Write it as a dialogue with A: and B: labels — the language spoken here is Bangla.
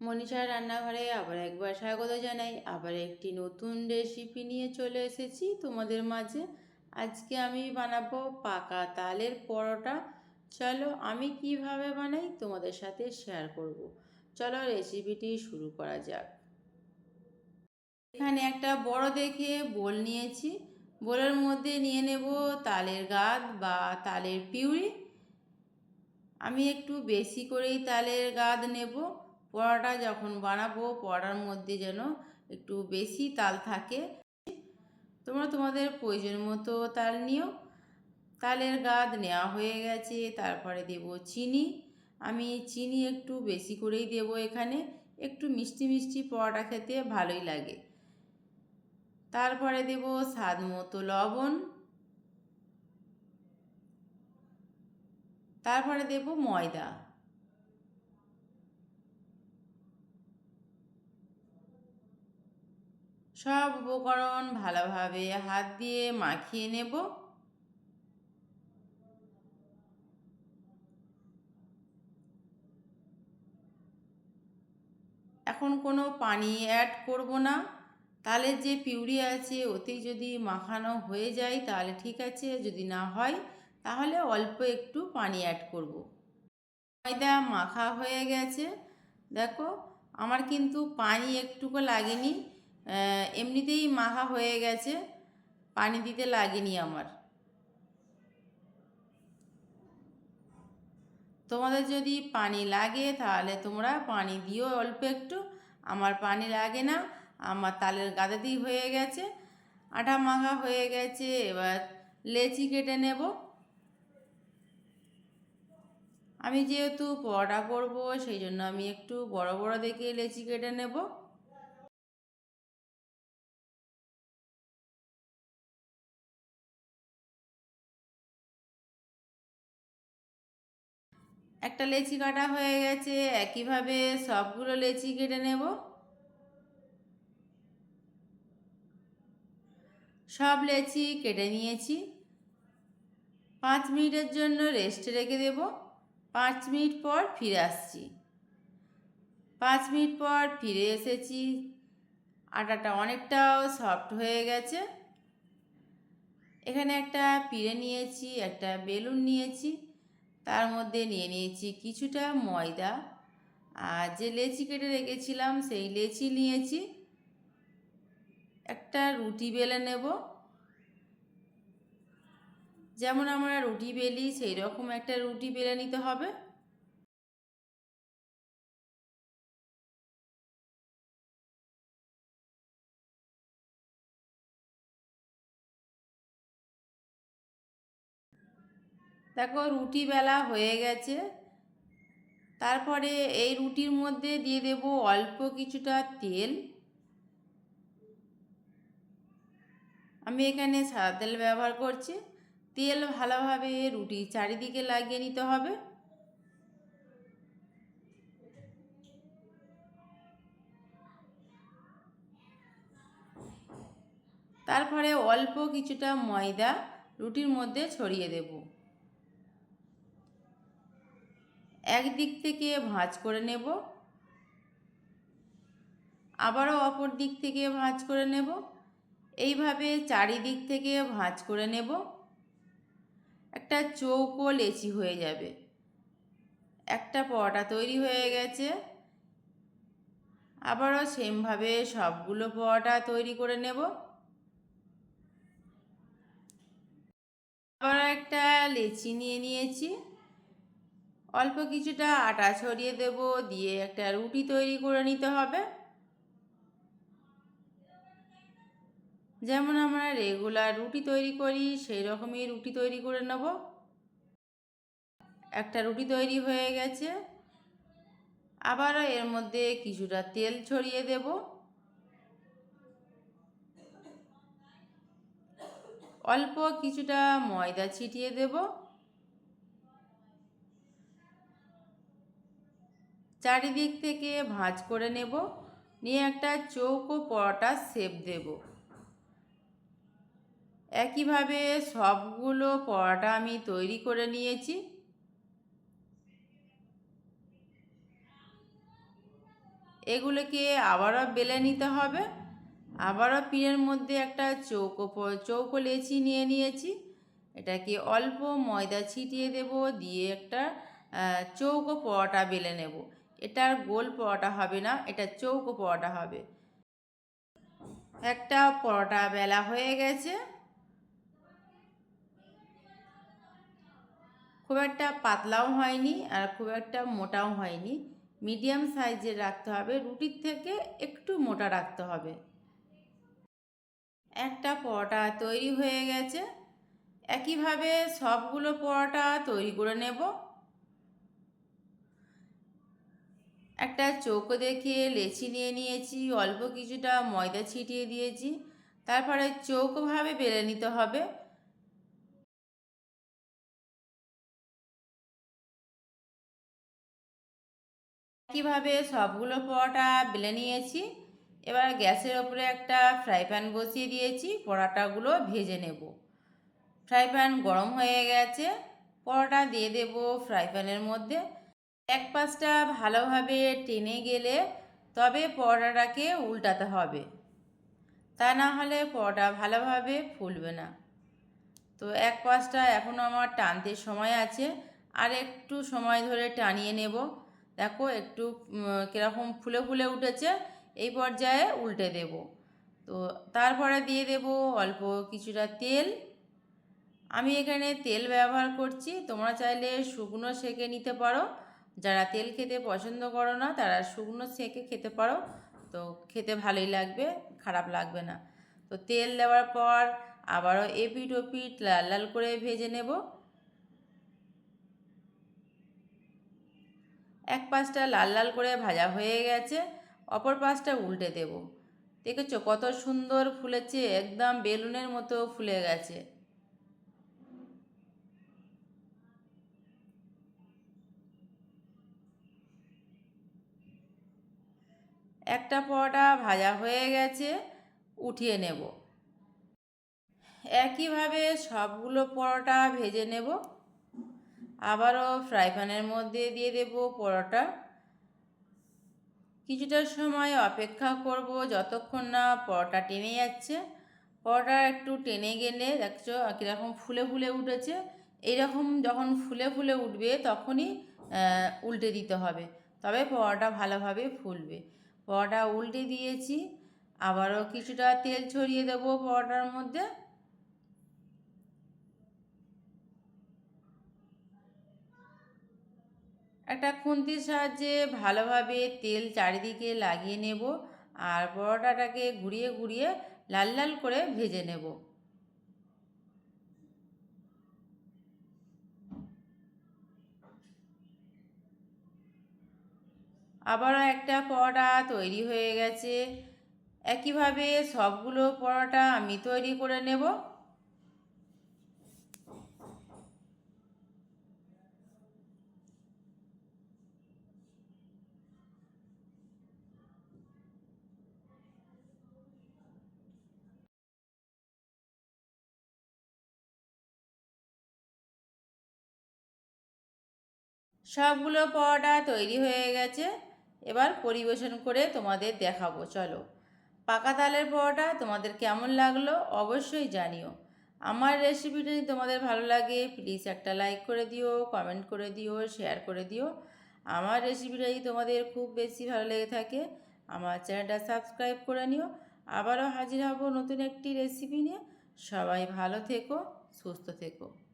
A: মনীষার রান্নাঘরে আবার একবার স্বাগত জানাই। আবার একটি নতুন রেসিপি নিয়ে চলে এসেছি তোমাদের মাঝে। আজকে আমি বানাবো পাকা তালের পরোটা। চলো আমি কীভাবে বানাই তোমাদের সাথে শেয়ার করব। চলো রেসিপিটি শুরু করা যাক। এখানে একটা বড় দেখে বোল নিয়েছি। বোলের মধ্যে নিয়ে নেব তালের গাদ বা তালের পিউরি। আমি একটু বেশি করেই তালের গাদ নেব। পরোটা যখন বানাবো, পরোটার মধ্যে যেন একটু বেশি তাল থাকে। তোমরা তোমাদের প্রয়োজন মতো তাল নিও। তালের গাদ নেওয়া হয়ে গেছে, তারপরে দেব চিনি। আমি চিনি একটু বেশি করেই দেব এখানে, একটু মিষ্টি মিষ্টি পরোটা খেতে ভালোই লাগে। তারপরে দেব স্বাদ মতো লবণ। তারপরে দেব ময়দা। সব উপকরণ ভালোভাবে হাত দিয়ে মাখিয়ে নেব। এখন কোনো পানি অ্যাড করব না। তালের যে পিউরি আছে ওতে যদি মাখানো হয়ে যায় তাহলে ঠিক আছে, যদি না হয় তাহলে অল্প একটু পানি অ্যাড করব। ময়দা মাখা হয়ে গেছে। দেখো, আমার কিন্তু পানি একটুকু লাগেনি। এমনিতেই মাখা হয়ে গেছে, পানি দিতে লাগেনি আমার। তোমাদের যদি পানি লাগে তাহলে তোমরা পানি দিও অল্প একটু। আমার পানি লাগে না, আমার তালের গাদাতেই হয়ে গেছে। আটা মাখা হয়ে গেছে, এবার লেচি কেটে নেব। আমি যেহেতু পরোটা করব, সেই জন্য আমি একটু বড় বড় দেখে লেচি কেটে নেব। একটা লেচি কাটা হয়ে গেছে, একইভাবে সবগুলো লেচি কেটে নেব। সব লেচি কেটে নিয়েছি। পাঁচ মিনিটের জন্য রেস্টে রেখে দেব। পাঁচ মিনিট পর ফিরে আসছি। পাঁচ মিনিট পর ফিরে এসেছি। আটাটা অনেকটাও সফট হয়ে গেছে। এখানে একটা পিড়ে নিয়েছি, একটা বেলুন নিয়েছি। তার মধ্যে নিয়ে নিয়েছি কিছুটা ময়দা, আর যে লেচি কেটে রেখেছিলাম সেই লেচি নিয়েছি। একটা রুটি বেলে নেব। যেমন আমরা রুটি বেলি সেই রকম একটা রুটি বেলে নিতে হবে। দেখো রুটি বেলা হয়ে গেছে। তারপরে এই রুটির মধ্যে দিয়ে দেব অল্প কিছুটা তেল। আমি এখানে সাদা তেল ব্যবহার করছি। তেল ভালোভাবে রুটি চারিদিকে লাগিয়ে নিতে হবে। তারপরে অল্প কিছুটা ময়দা রুটির মধ্যে ছড়িয়ে দেব। একদিক থেকে ভাঁজ করে নেব। আবারও অপর দিক থেকে ভাঁজ করে নেব। এইভাবে চারিদিক থেকে ভাঁজ করে নেব। একটা চৌকো লেচি হয়ে যাবে। একটা পরোটা তৈরি হয়ে গেছে। আবারও সেমভাবে সবগুলো পরোটা তৈরি করে নেব। আবার একটা লেচি নিয়ে নিয়েছি। অল্প কিছুটা আটা ছড়িয়ে দেব, দিয়ে একটা রুটি তৈরি করে নিতে হবে। যেমন আমরা রেগুলার রুটি তৈরি করি সেই রকমই রুটি তৈরি করে নেব। একটা রুটি তৈরি হয়ে গেছে। আবারও এর মধ্যে কিছুটা তেল ছড়িয়ে দেব। অল্প কিছুটা ময়দা ছিটিয়ে দেব। চারিদিক থেকে ভাঁজ করে নেব, নিয়ে একটা চৌকো পরোটা শেপ দেবো। একইভাবে সবগুলো পরোটা আমি তৈরি করে নিয়েছি। এগুলোকে আবারও বেলে নিতে হবে। আবারও পিনের মধ্যে একটা চৌকো চৌকো লেচি নিয়ে নিয়েছি। এটাকে অল্প ময়দা ছিটিয়ে দেব, দিয়ে একটা চৌকো পরোটা বেলে নেব। এটার গোল পরোটা হবে না, এটা চৌকো পরোটা হবে। একটা পরোটা বেলা হয়ে গেছে। খুব একটা পাতলাও হয়নি আর খুব একটা মোটাও হয়নি। মিডিয়াম সাইজের রাখতে হবে, রুটির থেকে একটু মোটা রাখতে হবে। একটা পরোটা তৈরি হয়ে গেছে। একইভাবে সবগুলো পরোটা তৈরি করে নেব। একটা চৌকো দেখে লেচি নিয়ে নিয়েছি, অল্প কিছুটা ময়দা ছিটিয়ে দিয়েছি। তারপরে চৌকোভাবে বেলে নিতে হবে। একইভাবে সবগুলো পরোটা বেলে নিয়েছি। এবার গ্যাসের ওপরে একটা ফ্রাই প্যান বসিয়ে দিয়েছি, পরোটাগুলো ভেজে নেব। ফ্রাই প্যান গরম হয়ে গেছে, পরোটা দিয়ে দেব ফ্রাই প্যানের মধ্যে। এক পাশটা ভালোভাবে টেনে গেলে তবে পরোটাটাকে উল্টাতে হবে। তা না হলে পরোটা ভালোভাবে ফুলবে না। তো এক পাশটা এখনও আমার টানতে সময় আছে। আর একটু সময় ধরে টানিয়ে নেব। দেখো একটু কীরকম ফুলে ফুলে উঠেছে, এই পর্যায়ে উল্টে দেব। তো তারপরে দিয়ে দেব অল্প কিছুটা তেল। আমি এখানে তেল ব্যবহার করছি। তোমরা চাইলে শুকনো সেঁকে নিতে পারো। যারা তেল খেতে পছন্দ করো না, তারা শুকনো সেঁকে খেতে পারো। তো খেতে ভালোই লাগবে, খারাপ লাগবে না। তো তেল দেওয়ার পর আবারও এপিট ওপিট লাল লাল করে ভেজে নেব। এক পাশটা লাল লাল করে ভাজা হয়ে গেছে, অপর পাশটা উল্টে দেব। দেখেছ কত সুন্দর ফুলেছে, একদম বেলুনের মতো ফুলে গেছে। একটা পরোটা ভাজা হয়ে গেছে, উঠিয়ে নেব। একইভাবে সবগুলো পরোটা ভেজে নেব। আবারও ফ্রাই প্যানের মধ্যে দিয়ে দেব পরোটা। কিছুটা সময় অপেক্ষা করব যতক্ষণ না পরোটা টেনে যাচ্ছে। পরোটা একটু টেনে গেলে দেখছ কীরকম ফুলে ফুলে উঠেছে। এইরকম যখন ফুলে ফুলে উঠবে তখনই উল্টে দিতে হবে। তবে পরোটা ভালোভাবে ফুলবে। পরোটা উল্টে দিয়েছি। আবারও কিছুটা তেল ছড়িয়ে দেবো পরোটার মধ্যে। একটা খুন্তির সাহায্যে ভালোভাবে তেল চারিদিকে লাগিয়ে নেব আর পরোটাটাকে ঘুরিয়ে ঘুরিয়ে লাল লাল করে ভেজে নেব। আবারও একটা পরোটা তৈরি হয়ে গেছে। একইভাবে সবগুলো পরোটা আমি তৈরি করে নেব। সবগুলো পরোটা তৈরি হয়ে গেছে। এবার পরিবেশন করে তোমাদের দেখাবো, চলো। পাকা তালের পরোটা তোমাদের কেমন লাগল অবশ্যই জানিও। আমার রেসিপিটা যদি তোমাদের ভালো লাগে প্লিজ একটা লাইক করে দিও কমেন্ট করে দিও শেয়ার করে দিও। আমার রেসিপিটা যদি তোমাদের খুব বেশি ভালো লেগে থাকে, আমার চ্যানেলটা সাবস্ক্রাইব করে নিও। আবারও হাজির হব নতুন একটি রেসিপি নিয়ে। সবাই ভালো থেকো, সুস্থ থেকো।